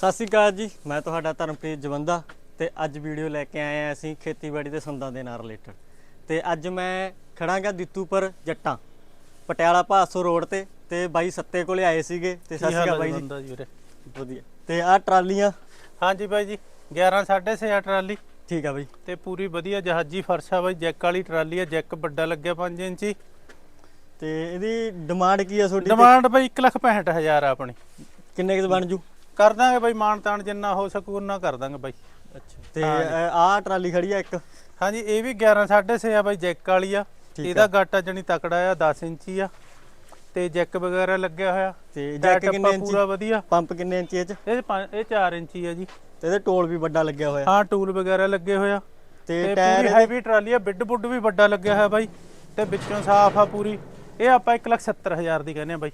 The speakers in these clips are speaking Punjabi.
ਸਤਿ ਸ਼੍ਰੀ ਅਕਾਲ ਜੀ ਮੈਂ ਤੁਹਾਡਾ ਧਰਮਪ੍ਰੀਤ ਜਵੰਦਾ ਤੇ ਅੱਜ ਵੀਡੀਓ ਲੈ ਕੇ ਆਏ ਆ ਅਸੀਂ ਖੇਤੀਬਾੜੀ ਦੇ ਸੰਦਾਂ ਦੇ ਨਾਲ ਰਿਲੇਟਡ ਤੇ ਅੱਜ ਮੈਂ ਖੜਾਂਗਾ ਦਿੱਤੂਪੁਰ ਜੱਟਾਂ ਪਟਿਆਲਾ ਭਾਸੋ ਰੋਡ ਤੇ ਤੇ ਬਾਈ ਸੱਤੇ ਕੋਲੇ ਆਏ ਸੀਗੇ ਤੇ ਸਤਿ ਸ਼੍ਰੀ ਅਕਾਲ ਬਾਈ ਜੀ। ਵੀਰੇ? ਵਧੀਆ। ਤੇ ਆਹ ਟਰਾਲੀਆਂ? ਹਾਂਜੀ ਬਾਈ ਜੀ 11 6.5 ਆ ਟਰਾਲੀ। ਠੀਕ ਆ ਬਾਈ। ਤੇ ਪੂਰੀ ਵਧੀਆ ਜਹਾਜੀ ਫਰਸ਼ ਆ ਬਾਈ ਜੈਕ ਵਾਲੀ ਟਰਾਲੀ ਆ ਜੈਕ ਵੱਡਾ ਲੱਗਿਆ 5 ਇੰਚੀ। ਤੇ ਇਹਦੀ ਡਿਮਾਂਡ ਕੀ ਆ ਤੁਹਾਡੀ ਡਿਮਾਂਡ ਬਾਈ 165000 ਆ ਆਪਣੀ। ਕਿੰਨੇ ਕੁ 'ਚ ਬਣ ਜੂ? ਕਰ ਦਾਂਗੇ ਬਾਈ ਮਾਨ ਤਾਨ ਜਿੰਨਾ ਹੋ ਸਕੂ ਉਹਨਾਂ ਕਰ ਦਾਂਗੇ ਬਾਈ। ਅੱਛਾ। ਤੇ ਆਹ ਟਰਾਲੀ ਖੜੀ ਆ ਇੱਕ? ਹਾਂਜੀ ਇਹ ਵੀ 11 6.5 ਆ ਬਾਈ ਜੈਕ ਵਾਲੀ ਆ। ਇਹਦਾ ਗਾਟਾ ਜਣੀ ਤਕੜਾ ਆ 10 ਇੰਚੀ ਆ। ਤੇ ਜੈਕ ਵਗੈਰਾ ਲੱਗਿਆ ਹੋਇਆ। ਤੇ ਜੈਕ ਕਿੰਨੇ ਇੰਚੀ? ਪੂਰਾ ਵਧੀਆ। ਪੰਪ ਕਿੰਨੇ ਇੰਚੀ ਇਹ ਚ? ਇਹ ਇਹ 4 ਇੰਚੀ ਆ ਜੀ। ਤੇ ਇਹਦੇ ਟੋਲ ਵੀ ਵੱਡਾ ਲੱਗਿਆ ਹੋਇਆ। ਹਾਂ ਟੂਲ ਵਗੈਰਾ ਲੱਗੇ ਹੋਇਆ ਤੇ ਟਾਇਰ ਹੈਵੀ ਟਰਾਲੀ ਆ ਬਿੱਡ ਬੁੱਡ ਵੀ ਵੱਡਾ ਲੱਗਿਆ ਹੋਇਆ ਬਾਈ। ਤੇ ਵਿੱਚੋਂ ਸਾਫ਼ ਆ ਪੂਰੀ। ਇਹ ਆਪਾਂ 170000 ਦੀ ਕਹਿੰਦੇ ਆ ਬਾਈ।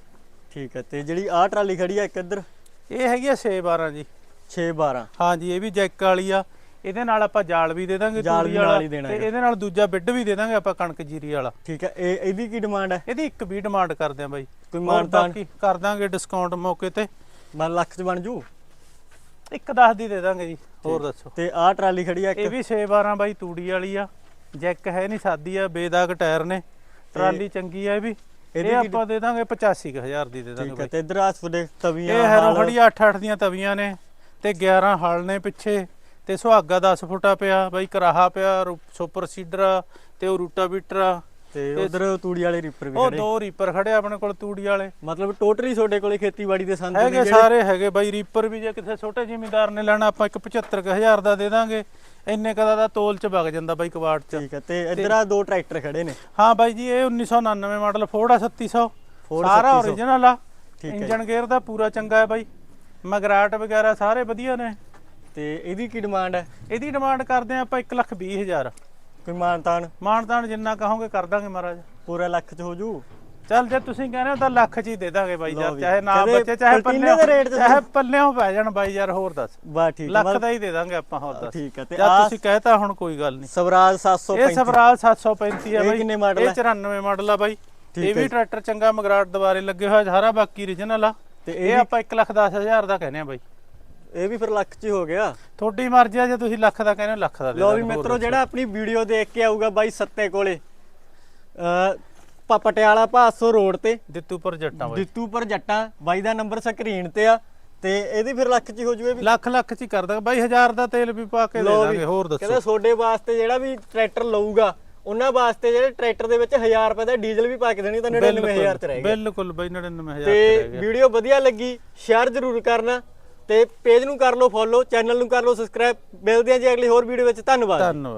ਠੀਕ ਹੈ ਤੇ ਜਿਹੜੀ ਆਹ ਟਰਾਲੀ ਖੜੀ ਆ ਇੱਕ ਇੱਧਰ? ਇਹ ਹੈਗੀ ਆ 612 ਜੀ। 612 ਹਾਂਜੀ ਇਹ ਵੀ ਜੈਕ ਵਾਲੀ ਆ। ਇਹਦੇ ਨਾਲ ਆਪਾਂ ਜਾਲ ਵੀ ਦੇ ਦਾਂਗੇ ਜਾਲ ਤੂੜੀ ਵੀ ਨਾਲ ਵਾਲਾ ਹੀ ਦੇਣਾ ਤੇ। ਇਹਦੇ ਨਾਲ ਦੂਜਾ ਬਿੱਡ ਵੀ ਦੇ ਦਾਂਗੇ ਆਪਾਂ ਕਣਕ ਜੀਰੀ ਵਾਲਾ। ਠੀਕ ਹੈ ਇਹ ਇਹਦੀ ਕੀ ਡਿਮਾਂਡ ਹੈ? ਇਹਦੀ ਇੱਕ ਵੀ ਡਿਮਾਂਡ ਕਰਦੇ ਆ ਬਾਈ। ਕੋਈ ਮਾਨਤਾਨ? ਕਰ ਦਾਂਗੇ ਡਿਸਕਾਊਂਟ ਮੌਕੇ ਤੇ। ਮਨ ਲੱਖ ਚ ਬਣ ਜੂ? ਇੱਕ 10 ਦੀ ਦੇ ਦਾਂਗੇ ਜੀ ਹੋਰ ਦੱਸੋ। ਤੇ ਆਹ ਟਰਾਲੀ ਖੜੀ ਆ ਇਹ ਇੱਕ ਵੀ 612 ਬਾਈ ਤੂੜੀ ਵਾਲੀ ਆ। ਜੈਕ ਹੈ ਨਹੀਂ ਸਾਦੀ ਆ ਬੇਦਾਗ ਟਾਇਰ ਨੇ। ਟਰਾਲੀ ਚੰਗੀ ਆ ਇਹ ਵੀ। ਇਹਦੀ ਇਹ ਆਪਾਂ ਦੇ ਦਾਂਗੇ 85000 ਦੀ ਦੇ ਦਾਂਗੇ ਠੀਕ ਹੈ ਤੇ ਇੱਧਰ ਆ ਤੁਹਾਡੇ ਤਵੀਆਂ ਇਹ ਹੈਰੋ ਹਲ, ਖੜੀ 8-8 ਦੀਆਂ ਤਵੀਆਂ ਨੇ ਤੇ 11 ਹਲ ਨੇ ਪਿੱਛੇ ਤੇ ਸੁਹਾਗਾ 10 ਫੁੱਟਾ ਪਿਆ ਬਾਈ ਕਰਾਹਾ ਪਿਆ ਸੁਪਰ ਸੀਡਰ ਤੇ ਉਹ ਰੂਟਾ ਬੀਟਰ। ਤੇ ਉਧਰ ਤੂੜੀ ਵਾਲੇ ਰੀਪਰ ਵੀ ਉਹ ਦੋ ਰੀਪਰ ਖੜੇ ਆਪਣੇ ਕੋਲ ਤੂੜੀ ਵਾਲੇ। ਮਤਲਬ ਟੋਟਲੀ ਤੁਹਾਡੇ ਕੋਲੇ ਖੇਤੀਬਾੜੀ ਦੇ ਸੰਦ ਨੇ ਹੈਗੇ ਸਾਰੇ ਹੈਗੇ ਬਾਈ ਰੀਪਰ ਵੀ ਜੇ ਕਿਸੇ ਛੋਟੇ ਜ਼ਿਮੀਂਦਾਰ ਨੇ ਲੈਣਾ ਆਪਾਂ ਇੱਕ 75000 ਦਾ ਦੇ ਦਾਂਗੇ। ਇੰਨੇ ਕਦਾ ਦਾ ਤੋਲ ਚ ਵਗ ਜਾਂਦਾ ਬਾਈ ਕਵਾੜ ਚ। ਠੀਕ ਹੈ ਤੇ ਇੱਧਰ ਆ ਦੋ ਟਰੈਕਟਰ ਖੜੇ ਨੇ। ਹਾਂ ਬਾਈ ਜੀ ਇਹ 1999 ਮਾਡਲ ਫੋਰਡ ਆ 3700 Ford ਸਾਰਾ 3700 ਓਰੀਜਨਲ ਆ। ਇੰਜਨ ਗੇਅਰ ਦਾ ਪੂਰਾ ਚੰਗਾ ਹੈ ਬਾਈ। ਮਗਰਾਟ ਵਗੈਰਾ ਸਾਰੇ ਵਧੀਆ ਨੇ। ਤੇ ਇਹਦੀ ਕੀ ਡਿਮਾਂਡ ਹੈ? ਇਹਦੀ ਡਿਮਾਂਡ ਕਰਦੇ ਆ ਆਪਾਂ 120000 ਕੋਈ ਮਾਨਤਾਨ? ਮਾਨਤਾਨ ਜਿੰਨਾ ਕਹੋਗੇ ਕਰ ਦਾਂਗੇ ਮਹਾਰਾਜ। ਪੂਰਾ ਲੱਖ ਚ ਹੋ ਜੂ ਚੱਲ ਜੇ ਤੁਸੀਂ ਕਹਿੰਦੇ ਹੋ ਤਾਂ ਲੱਖ ਚ ਹੀ ਦੇ ਦਾਂਗੇ ਬਾਈ ਯਾਰ। ਚਾਹੇ ਨਾ ਬੱਚੇ ਚਾਹੇ ਤੇ ਚਾਹੇ ਪੱਲਿਓਂ ਪੈ ਜਾਣ ਬਾਈ ਯਾਰ ਹੋਰ ਦੱਸ। ਬਾ ਠੀਕ ਲੱਖ ਦਾ ਹੀ ਦੇ ਦਾਂਗੇ ਆਪਾਂ ਹੋਰ ਦੱਸ। ਠੀਕ ਹੈ ਤੇ ਆ ਤੁਸੀਂ ਕਹਿਤਾ ਹੁਣ ਕੋਈ ਗੱਲ ਨਹੀਂ। ਸਵਰਾਜ 735 ਇਹ ਸਵਰਾਜ 735 ਹੈ ਇਹ ਬਾਈ। ਕਿੰਨੇ model ਇਹ ਹੈ? 94 ਮਾਡਲ ਆ ਬਾਈ। ਇਹ ਵੀ। ਟਰੈਕਟਰ ਚੰਗਾ ਮਗਰਾਟ ਦੁਬਾਰੇ ਲੱਗੇ ਹੋਇਆ ਸਾਰਾ ਬਾਕੀ origignal ਆ। ਤੇ ਇਹ ਇਹ ਆਪਾਂ 1 ਲੱਖ 10000 ਦਾ ਕਹਿੰਦੇ ਆ ਬਾਈ। ਇਹ ਵੀ ਫਿਰ ਲੱਖ ਚ ਹੀ ਗਿਆ। ਤੁਹਾਡੀ ਮਰਜ਼ੀ ਆ ਜੇ ਤੁਸੀਂ ਲੱਖ ਦਾ ਕਹਿੰਦੇ ਹੋ ਲੱਖ ਦਾ ਦੇ ਲੋ ਵੀ ਮਿੱਤਰੋ। ਜਿਹੜਾ ਆਪਣੀ ਵੀਡੀਓ ਦੇਖ ਕੇ ਆਊਗਾ ਬਾਈ ਸੱਤੇ ਕੋਲੇ। ਅ ਪ- ਪਟਿਆਲਾ ਭਾਸੋ ਰੋਡ ਤੇ। ਦਿੱਤੂਪੁਰ ਜੱਟਾਂ ਬਾਈ। ਦਿੱਤੂਪੁਰ ਜੱਟਾਂ ਬਾਈ ਦਾ ਨੰਬਰ ਸਕਰੀਨ ਤੇ ਆ ਤੇ ਇਹਦੀ ਫਿਰ ਲੱਖ ਚ ਹੀ ਹੋ ਜੂਏ ਵੀ। ਲੱਖ ਲੱਖ ਚ ਹੀ ਕਰ ਦਾਂਗੇ ਬਾਈ 1000 ਦਾ ਤੇਲ ਵੀ ਪਾ ਕੇ ਦੇ ਲਓ ਵੀ ਦਾਂਗੇ ਹੋਰ ਦੱਸੋ। ਕਹਿੰਦਾ ਤੁਹਾਡੇ ਵਾਸਤੇ ਜਿਹੜਾ ਵੀ ਟਰੈਕਟਰ ਲਊਗਾ ਉਹਨਾਂ ਵਾਸਤੇ ਜਿਹੜੇ ਟਰੈਕਟਰ ਦੇ ਵਿੱਚ 1000 ਰੁਪਏ ਦਾ ਡੀਜ਼ਲ ਵੀ ਪਾ ਕੇ ਦੇਣੀ ਤਾਂ 99000 ਚ ਰਹੇਗਾ ਬਿਲਕੁਲ ਬਾਈ 99000 ਚ ਤੇ ਰਹਿ ਗਿਆ। ਵੀਡੀਓ ਵਧੀਆ ਲੱਗੀ ਸ਼ੇਅਰ ਜ਼ਰੂਰ ਕਰਨਾ ਤੇ ਪੇਜ ਨੂੰ ਕਰ ਲਓ ਫੋਲੋ ਚੈਨਲ ਨੂੰ ਕਰ ਲਓ ਸਬਸਕ੍ਰਾਈਬ। ਮਿਲਦੇ ਹਾਂ ਜੀ ਅਗਲੀ ਹੋਰ ਵੀਡੀਓ ਵਿੱਚ। ਧੰਨਵਾਦ। ਧੰਨਵਾਦ।